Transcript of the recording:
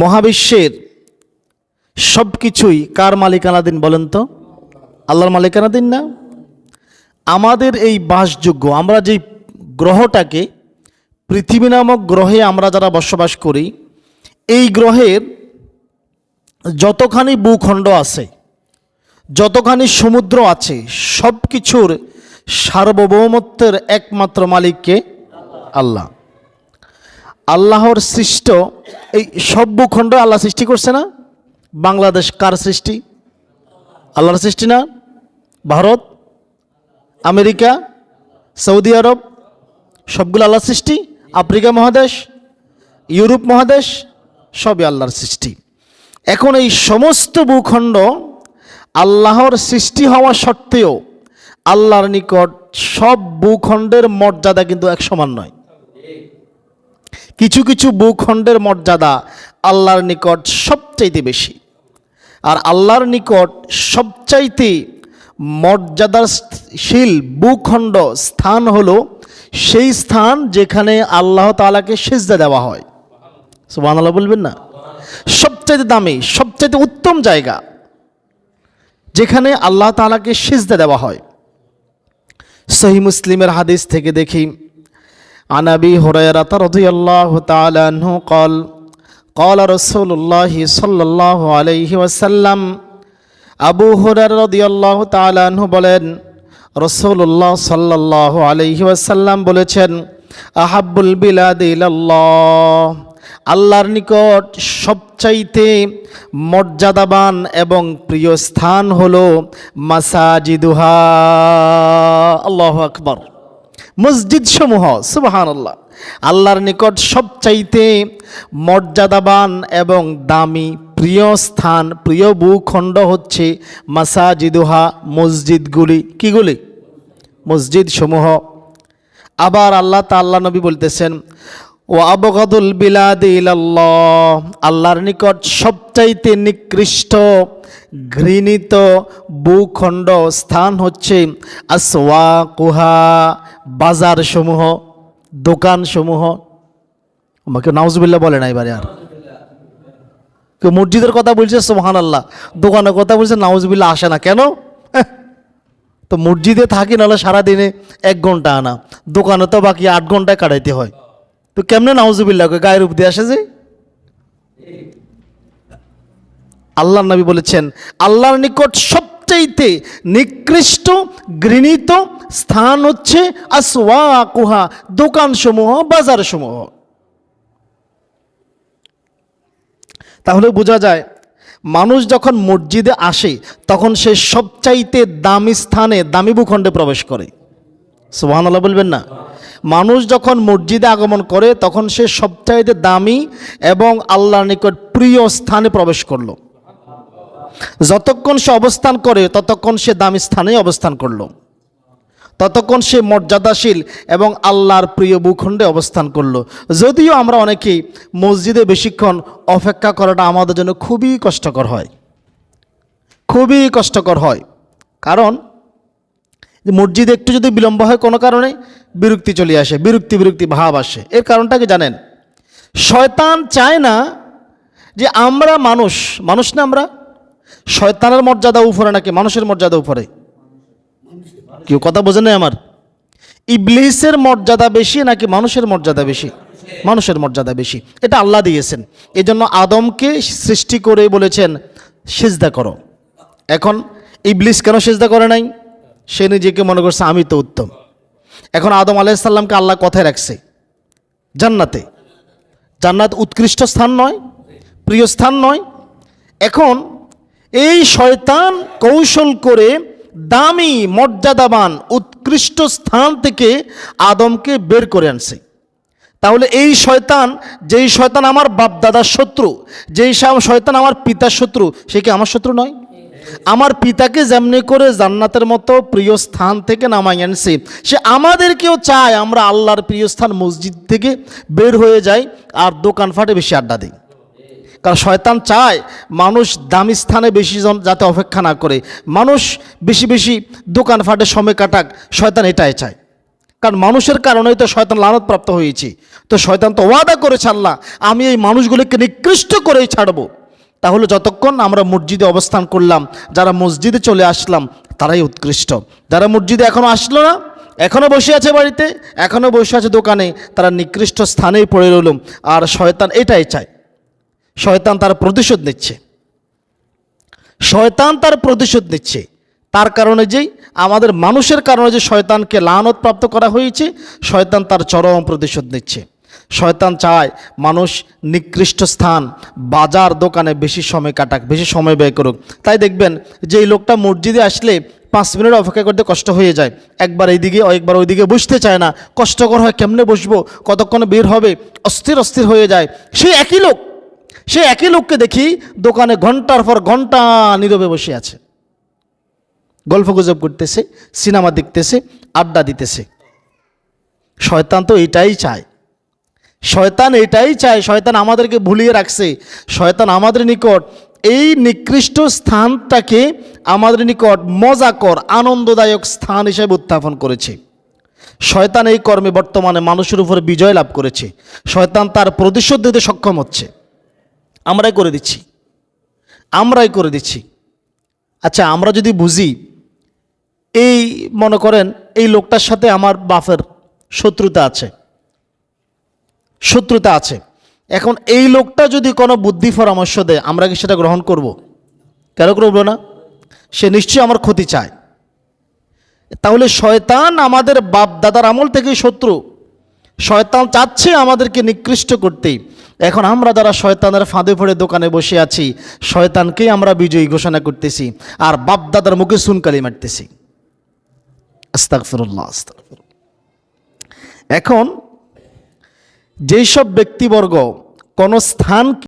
মহাবিশ্বের সব কিছুই কার মালিকানাধীন বলেন তো? আল্লাহর মালিকানাধীন না? আমাদের এই বাসযোগ্য, আমরা যেই গ্রহটাকে পৃথিবী নামক গ্রহে আমরা যারা বসবাস করি, এই গ্রহের যতখানি ভূখণ্ড আছে, যতখানি সমুদ্র আছে সব কিছুর সার্বভৌমত্বের একমাত্র মালিককে আল্লাহ। আল্লাহর সৃষ্ট এই সব ভূখণ্ড আল্লাহ সৃষ্টি করছে না? বাংলাদেশ কার সৃষ্টি? আল্লাহর সৃষ্টি না? ভারত? আমেরিকা? সৌদি আরব? সবগুলো আল্লাহর সৃষ্টি? আফ্রিকা মহাদেশ? ইউরোপ মহাদেশ? সবই আল্লাহর সৃষ্টি। এখন এই সমস্ত ভূখণ্ড আল্লাহর সৃষ্টি হওয়া সত্ত্বেও আল্লাহর নিকট সব ভূখণ্ডের মর্যাদা কিন্তু এক সমান নয়। কিছু কিছু ভূখণ্ডের মর্যাদা আল্লাহর নিকট সবচাইতে বেশি। আর আল্লাহর নিকট সবচাইতে মর্যাদাশীল ভূখণ্ড স্থান হলো সেই স্থান যেখানে আল্লাহ তালাকে সেজদা দেওয়া হয়। সুবাহ বলবেন না? সবচাইতে দামি, সবচাইতে উত্তম জায়গা যেখানে আল্লাহ তালাকে সেজদা দেওয়া হয়। সহি মুসলিমের হাদিস থেকে দেখি عن ابي هريره رضي الله تعالى عنه قال قال رسول الله صلى الله عليه وسلم আবু হুরার রাদিয়াল্লাহু তাআলা আনহু বলেন রাসূলুল্লাহ সাল্লাল্লাহু আলাইহি ওয়াসাল্লাম বলেছেন আহাব্বুল বিলাদি ইলাল্লাহ আল্লাহর নিকট সবচাইতে মর্যাদাবান এবং প্রিয় স্থান হলো মাসাজিদুহা আল্লাহু আকবার মসজিদ সমূহ আল্লাহ আল্লাহর নিকট সবচাইতে মর্যাদাবান এবং দামি প্রিয় স্থান, প্রিয় ভূখণ্ড হচ্ছে মাসাজিদুহা, মসজিদগুলি। কিগুলি? মসজিদ সমূহ আবার আল্লাহ তাল্লা নবী বলতেছেন ও আবগাদুল বিলাদ আল্লাহর নিকট সবচাইতে নিকৃষ্ট ঘৃণিত ভূখণ্ড স্থান হচ্ছে আসওয়া কুহা বাজার সমূহ দোকান সমূহ আমাকে নাউজবিল্লা বলে না এবারে আর। কেউ মসজিদের কথা বলছে সোহান আল্লাহ দোকানের কথা বলছে নাউজবিল্লা আসে না। কেন? হ্যাঁ, তো মসজিদে থাকি নাহলে সারাদিনে এক ঘণ্টা আনা। দোকানে তো বাকি আট ঘন্টায় কাটাইতে হয়। তো কেমনে নাউজুবিল্লাহ গায়ের উপরে আসে যে? আল্লাহ নবী বলেছেন, আল্লাহর নিকট সবচাইতে নিকৃষ্ট, ঘৃণিত স্থান হচ্ছে আসওয়া কুহা দোকানসমূহ, বাজারসমূহ। তাহলে বোঝা যায়, মানুষ যখন মসজিদে আসে, তখন সে সবচাইতে দামি স্থানে, দামি ভূখণ্ডে প্রবেশ করে। সুবাহান আল্লাহ বলবেন না। মানুষ যখন মসজিদে আগমন করে, তখন সে সবচাইতে দামি এবং আল্লাহর নিকট প্রিয় স্থানে প্রবেশ করল। যতক্ষণ সে অবস্থান করে, ততক্ষণ সে দামি স্থানেই অবস্থান করল। ততক্ষণ সে মর্যাদাশীল এবং আল্লাহর প্রিয় ভূখণ্ডে অবস্থান করল। যদিও আমরা অনেকেই মসজিদে বেশিক্ষণ অপেক্ষা করাটা আমাদের জন্য খুবই কষ্টকর হয়। খুবই কষ্টকর হয়। কারণ, মসজিদে একটু যদি বিলম্ব হয়, কোনো কারণে বিরক্তি চলে আসে, বিরক্তি বিরক্তি ভাব আসে। এর কারণটা কি জানেন? শয়তান চায় না যে আমরা মানুষ মানুষ না আমরা? শয়তানের মর্যাদা উপরে নাকি মানুষের মর্যাদা উপরে? কেউ কথা বোঝে নাই আমার? ইবলিসের মর্যাদা বেশি নাকি মানুষের মর্যাদা বেশি? মানুষের মর্যাদা বেশি। এটা আল্লাহ দিয়েছেন। এই জন্য আদমকে সৃষ্টি করে বলেছেন, সেজদা করো। এখন ইবলিস কেন সেজদা করে নাই? সে নিজেকে মনে করছে, আমি তো উত্তম। এখন আদম আলাইসাল্লামকে আল্লাহ কথায় রাখছে? জান্নাতে। জান্নাত উৎকৃষ্ট স্থান নয়, প্রিয় স্থান নয়। এখন এই শয়তান কৌশল করে দামি, মর্যাদাবান, উৎকৃষ্ট স্থান থেকে আদমকে বের করে আনছে। তাহলে এই শয়তান, যেই শয়তান আমার বাপদাদার শত্রু, যেই শয়তান আমার পিতার শত্রু, সে কি আমার শত্রু নয়? আমার পিতাকে যেমনি করে জান্নাতের মতো প্রিয় স্থান থেকে নামাই আনছে, সে আমাদেরকেও চায় আমরা আল্লাহর প্রিয় স্থান মসজিদ থেকে বের হয়ে যাই আর দোকানপাটে বেশি আড্ডা দিই। কারণ শয়তান চায় মানুষ দামি স্থানে বেশি জন যাতে অপেক্ষা না করে। মানুষ বেশি বেশি দোকান ফাটে, সময় কাটাক, শয়তান এটাই চায়। কারণ মানুষের কারণেই তো শয়তান লানত প্রাপ্ত হয়েছে। তো শয়তান তো ওয়াদা করেছে আল্লাহ, আমি এই মানুষগুলিকে নিকৃষ্ট করেই ছাড়বো। তাহলে যতক্ষণ আমরা মসজিদে অবস্থান করলাম, যারা মসজিদে চলে আসলাম, তারাই উৎকৃষ্ট। যারা মসজিদে এখনও আসলো না এখনও বসে আছে বাড়িতে এখনও বসে আছে দোকানে, তারা নিকৃষ্ট স্থানেই পড়ে রইল। আর শয়তান এটাই চায়। শয়তান তার প্রতিশোধ নিচ্ছে। শয়তান তার প্রতিশোধ নিচ্ছে। তার কারণে যেই আমাদের মানুষের কারণে যে শয়তানকে লানত প্রাপ্ত করা হয়েছে, শয়তান তার চরম প্রতিশোধ নিচ্ছে। শয়তান চায় মানুষ নিকৃষ্ট স্থান, বাজার দোকানে বেশি সময় কাটাক, বেশি সময় ব্যয় করুক। তাই দেখবেন যে এই লোকটা মসজিদে আসলে পাঁচ মিনিট অপেক্ষা করতে কষ্ট হয়ে যায়, একবার এইদিকে একবার ওইদিকে বসতে চায় না। কষ্টকর হয় কেমনে বসবো? কতক্ষণে বের হবে? অস্থির অস্থির হয়ে যায়। সে একই লোক। সে একই লোককে দেখি দোকানে ঘণ্টার পর ঘণ্টা নীরবে বসে আছে। গল্প গুজব করতেছে, সিনেমা দেখতেছে, আড্ডা দিতেছে। শয়তান তো এটাই চায়। শয়তান এটাই চায়, শয়তান আমাদেরকে ভুলিয়ে রাখছে। শয়তান আমাদের নিকট এই নিকৃষ্ট স্থানটাকে আমাদের নিকট মজাকর, আনন্দদায়ক স্থান হিসেবে উত্থাপন করেছে। শয়তান এই কর্মে বর্তমানে মানুষের উপরে বিজয় লাভ করেছে। শয়তান তার প্রতিশোধ দিতে সক্ষম হচ্ছে। আমরাই করে দিচ্ছি। আমরাই করে দিচ্ছি। আচ্ছা আমরা যদি বুঝি, এই মনে করেন, এই লোকটার সাথে আমার বাপের শত্রুতা আছে। শত্রুতা আছে। এখন এই লোকটা যদি কোনো বুদ্ধি পরামর্শ দেয়, আমরা কি সেটা গ্রহণ করব? কেন করব না? সে নিশ্চয়ই আমার ক্ষতি চায়। তাহলে শয়তান আমাদের বাপ দাদার আমল থেকেই শত্রু। শয়তান চাচ্ছে আমাদেরকে নিকৃষ্ট করতেই। এখন আমরা যারা শয়তানের ফাঁদে পড়ে দোকানে বসে আছি, শয়তানকেই আমরা বিজয়ী ঘোষণা করতেছি আর বাপদাদার মুখে সুনকালি মারতেছি। এখন যেই সব ব্যক্তিবর্গ কোনো স্থান